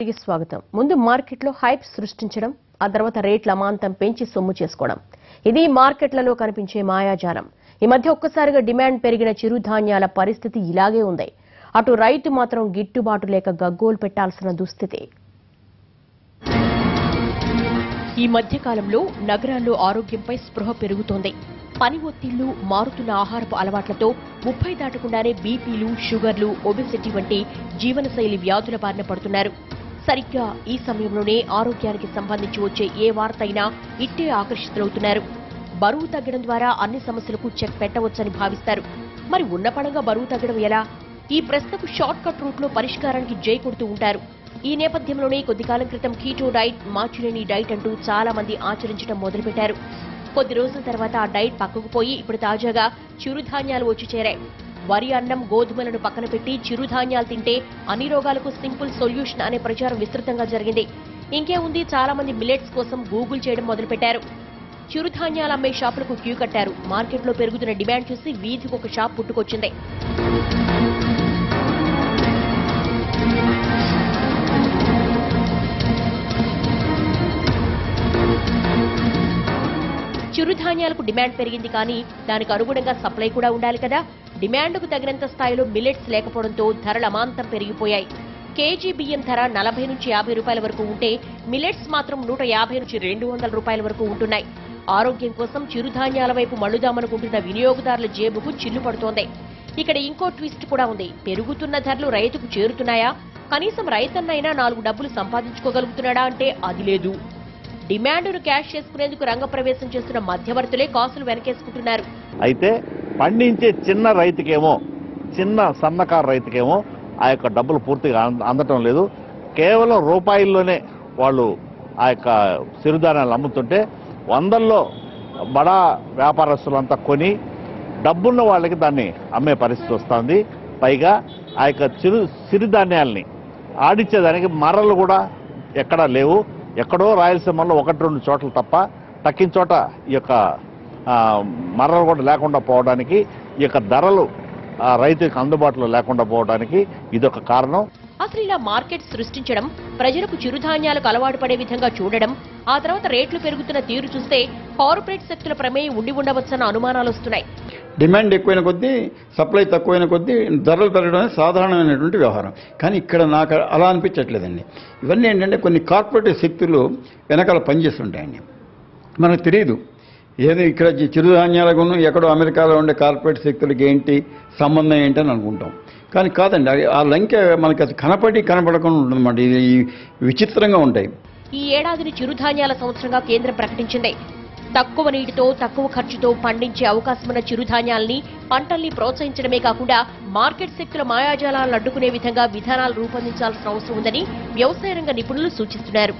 తిరిగి స్వాగతం. ముందు మార్కెట్లో హైప్ సృష్టించడం ఆ తర్వాత రేట్ల అమాంతం పెంచి సొమ్ము చేసుకోవడం. ఇది మార్కెట్లలో కనిపించే మాయాజాలం. ఈ మధ్య ఒక్కసారిగా డిమాండ్ పెరిగిన చిరుధాన్యాల పరిస్థితి ఇలాగే ఉంది. అటు రైతు మాత్రం గిట్టుబాటు లేక గగ్గోలు పెట్టాల్సిన దుస్థితి. ఈ మధ్య కాలంలో నగరాల్లో ఆరోగ్యంపై స్పృహ పెరుగుతోంది. పని ఒత్తిళ్ళు మారుతున్న ఆహారపు అలవాట్లతో ముప్పై దాటకుండానే బీపీలు షుగర్లు ఒబెసిటీ వంటి జీవనశైలి వ్యాధుల బారిన పడుతున్నారు. సరిగ్గా ఈ సమయంలోనే ఆరోగ్యానికి సంబంధించి వచ్చే ఏ వార్త అయినా ఇట్టే ఆకర్షితులవుతున్నారు. బరువు తగ్గడం ద్వారా అన్ని సమస్యలకు చెక్ పెట్టవచ్చని భావిస్తారు. మరి ఉన్నపడంగా బరువు తగ్గడం ఎలా? ఈ ప్రశ్నకు షార్ట్ కట్ రూట్లో పరిష్కారానికి జై కొడుతూ ఉంటారు. ఈ నేపథ్యంలోనే కొద్ది కాలం క్రితం కీటో డైట్ మార్చులేని డైట్ అంటూ చాలా మంది ఆచరించడం మొదలుపెట్టారు. కొద్ది రోజుల తర్వాత ఆ డైట్ పక్కకు పోయి ఇప్పుడు తాజాగా చిరుధాన్యాలు వచ్చి చేరాయి. వరి అన్నం గోధుమలను పక్కన పెట్టి చిరుధాన్యాలు తింటే అన్ని రోగాలకు సింపుల్ సొల్యూషన్ అనే ప్రచారం విస్తృతంగా జరిగింది. ఇంకే ఉంది చాలా మంది మిలెట్స్ కోసం గూగుల్ చేయడం మొదలుపెట్టారు. చిరుధాన్యాలు అమ్మే షాపులకు క్యూ కట్టారు. మార్కెట్లో పెరుగుతున్న డిమాండ్ చూసి వీధికి ఒక షాప్ పుట్టుకొచ్చింది. చిరుధాన్యాలకు డిమాండ్ పెరిగింది కానీ దానికి అనుగుణంగా సప్లై కూడా ఉండాలి కదా. డిమాండ్కు తగినంత స్థాయిలో మిల్లెట్స్ లేకపోవడంతో ధరలు అమాంతం పెరిగిపోయాయి. కేజీ బియ్యం ధర నలభై నుంచి యాభై రూపాయల వరకు ఉంటే మిల్లెట్స్ మాత్రం నూట యాభై నుంచి రెండు వందల రూపాయల వరకు ఉంటున్నాయి. ఆరోగ్యం కోసం చిరుధాన్యాల వైపు మళ్ళుదామనుకుంటున్న వినియోగదారుల జేబుకు చిల్లు పడుతోంది. ఇక్కడ ఇంకో ట్విస్ట్ కూడా ఉంది. పెరుగుతున్న ధరలు రైతుకు చేరుతున్నాయా? కనీసం రైతన్నైనా నాలుగు డబ్బులు సంపాదించుకోగలుగుతున్నాడా అంటే అది లేదు. డిమాండ్ను క్యాష్ చేసుకునేందుకు రంగప్రవేశం చేస్తున్న మధ్యవర్తులే కాసులు వెనకేసుకుంటున్నారు. అయితే పండించే చిన్న రైతుకేమో చిన్న సన్నకారు రైతుకేమో ఆ యొక్క డబ్బులు పూర్తిగా అంద- అందటం లేదు. కేవలం రూపాయల్లోనే వాళ్ళు ఆ యొక్క సిరుధాన్యాలు అమ్ముతుంటే వందల్లో బడా వ్యాపారస్తులంతా కొని డబ్బున్న వాళ్ళకి దాన్ని అమ్మే పరిస్థితి వస్తుంది. పైగా ఆ యొక్క చిరు సిరిధాన్యాల్ని ఆడించేదానికి మర్రలు కూడా ఎక్కడా లేవు. ఎక్కడో రాయలసీమలో ఒకటి రెండు చోట్ల తప్ప తక్కిన చోట ఈ యొక్క మరణలు కూడా లేకుండా పోవడానికి ఈ యొక్క ధరలు రైతులకు అందుబాటులో లేకుండా పోవడానికి ఇదొక కారణం. అసలు ఇలా మార్కెట్ సృష్టించడం ప్రజలకు చిరుధాన్యాలకు అలవాటు పడే విధంగా చూడడం ఆ తర్వాత రేట్లు పెరుగుతున్న తీరు చూస్తే కార్పొరేట్ శక్తుల ప్రమేయం ఉండి ఉండవచ్చన్న అనుమానాలు వస్తున్నాయి. డిమాండ్ ఎక్కువైన కొద్దీ సప్లై తక్కువైన కొద్దీ ధరలు పెరగడం అనేది సాధారణమైనటువంటి వ్యవహారం. కానీ ఇక్కడ నాకు అలా అనిపించట్లేదండి. ఇవన్నీ ఏంటంటే కొన్ని కార్పొరేట్ శక్తులు వెనకాల పనిచేస్తుంటాయండి. మనకు తెలియదు ఏదో ఇక్కడ చి- చిరుధాన్యాలకు ఎక్కడో అమెరికాలో ఉండే కార్పొరేట్ శక్తులకి ఏంటి సంబంధం ఏంటి అని అనుకుంటాం. కానీ కాదండి ఆ లంక మనకి అది కనపడి కనపడకుండా ఉంటుందన్నమాట. ఇది విచిత్రంగా ఉంటాయి. ఈ ఏడాదిని చిరుధాన్యాల సంవత్సరంగా కేంద్రం ప్రకటించింది. తక్కువ నీటితో తక్కువ ఖర్చుతో పండించే అవకాశమున్న చిరుధాన్యాల్ని పంటల్ని ప్రోత్సహించడమే కాకుండా మార్కెట్ శక్తుల మాయాజాలాలను అడ్డుకునే విధంగా విధానాలు రూపొందించాల్సిన అవసరం ఉందని వ్యవసాయ రంగ నిపుణులు సూచిస్తున్నారు.